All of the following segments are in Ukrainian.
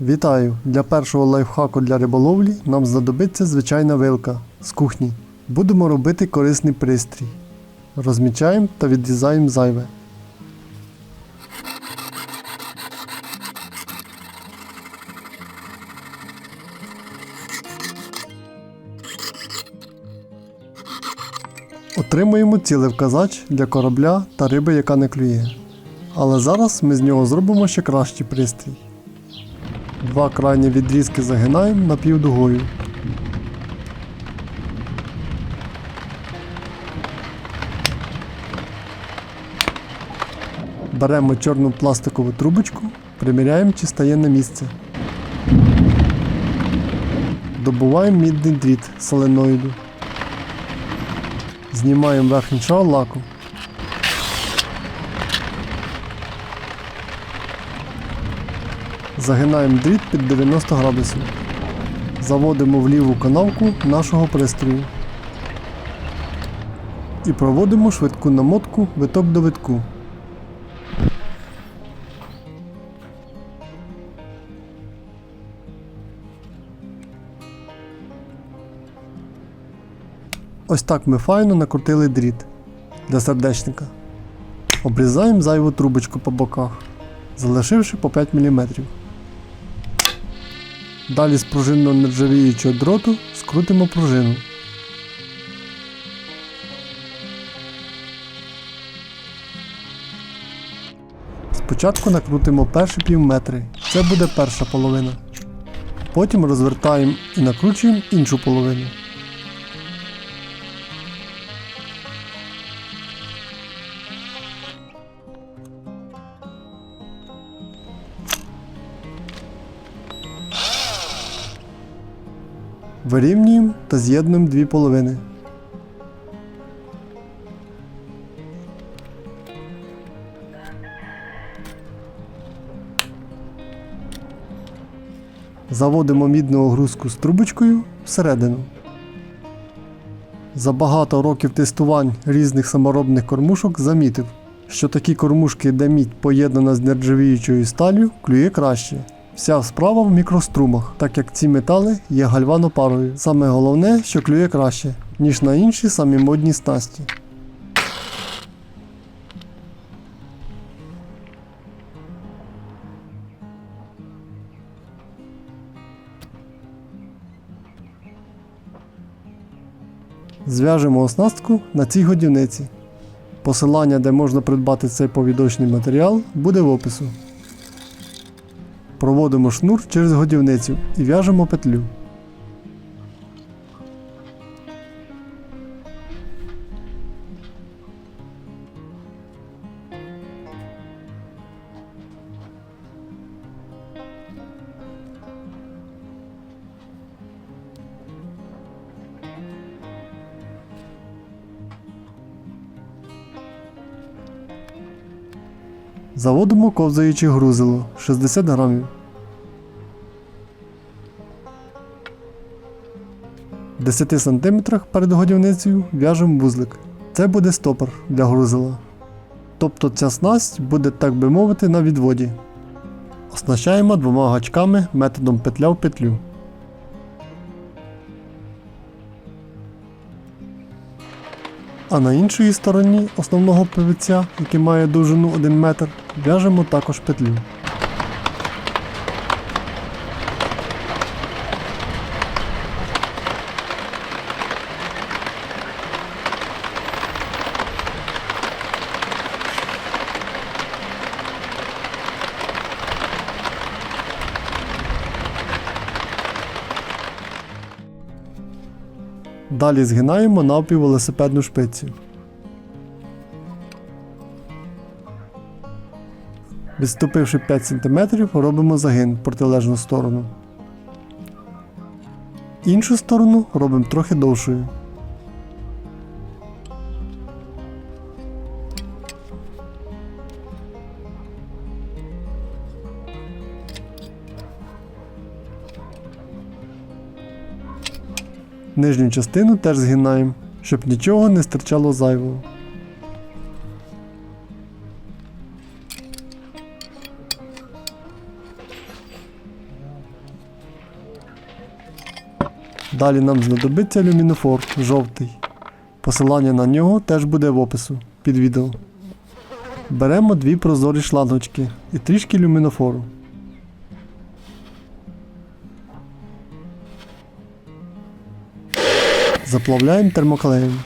Вітаю! Для першого лайфхаку для риболовлі нам знадобиться звичайна вилка з кухні. Будемо робити корисний пристрій. Розмічаємо та відрізаємо зайве. Отримуємо цілевказач для корабля та риби, яка не клює. Але зараз ми з нього зробимо ще кращий пристрій. Два крайні відрізки загинаємо напівдугою. Беремо чорну пластикову трубочку, приміряємо, чи стає на місце. Добуваємо мідний дріт соленоїду. Знімаємо верхній шар лаку. Загинаємо дріт під 90 градусів. Заводимо в ліву канавку нашого пристрою. І проводимо швидку намотку виток до витку. Ось так ми файно накрутили дріт для сердечника. Обрізаємо зайву трубочку по боках, залишивши по 5 мм. Далі з пружинно нержавіючого дроту скрутимо пружину. Спочатку накрутимо перші пів метри. Це буде перша половина. Потім розвертаємо і накручуємо іншу половину. Вирівнюємо та з'єднуємо дві половини. Заводимо мідну огрузку з трубочкою всередину. За багато років тестувань різних саморобних кормушок замітив, що такі кормушки, де мідь поєднана з нержавіючою сталлю, клює краще. Вся справа в мікрострумах, так як ці метали є гальванопарою. Саме головне, що клює краще, ніж на інші самі модні снасті. Зв'яжемо оснастку на цій годівниці. Посилання, де можна придбати цей повідочний матеріал, буде в опису. Проводимо шнур через годівницю і в'яжемо петлю. Заводимо ковзаюче грузило 60 грамів. В 10 см перед годівницею в'яжемо вузлик. Це буде стопор для грузила. Тобто ця снасть буде, так би мовити, на відводі. Оснащаємо двома гачками методом петля в петлю. А на іншій стороні основного пивця, який має довжину 1 метр, в'яжемо також петлю. Далі згинаємо навпів велосипедну шпицю. Відступивши 5 см, робимо загин в протилежну сторону. Іншу сторону робимо трохи довшою. Нижню частину теж згинаємо, щоб нічого не стирчало зайвого. Далі нам знадобиться люмінофор жовтий. Посилання на нього теж буде в опису під відео. Беремо дві прозорі шлангочки і трішки люмінофору. Заплавляємо термоклеєм.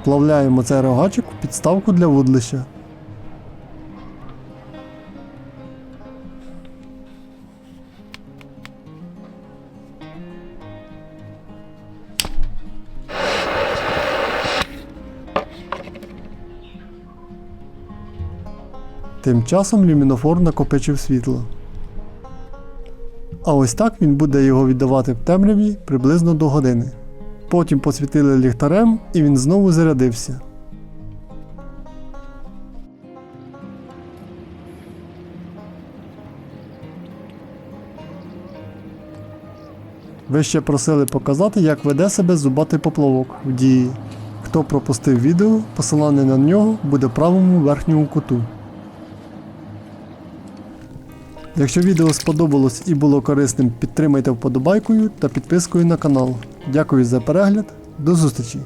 Вплавляємо цей рогачик в підставку для вудлища. Тим часом люмінофор накопичив світло. А ось так він буде його віддавати в темряві приблизно до години. Потім посвітили ліхтарем і він знову зарядився. Ви ще просили показати, як веде себе зубатий поплавок в дії. Хто пропустив відео, посилання на нього буде в правому верхньому куту. Якщо відео сподобалось і було корисним, підтримайте вподобайкою та підпискою на канал. Дякую за перегляд. До зустрічі!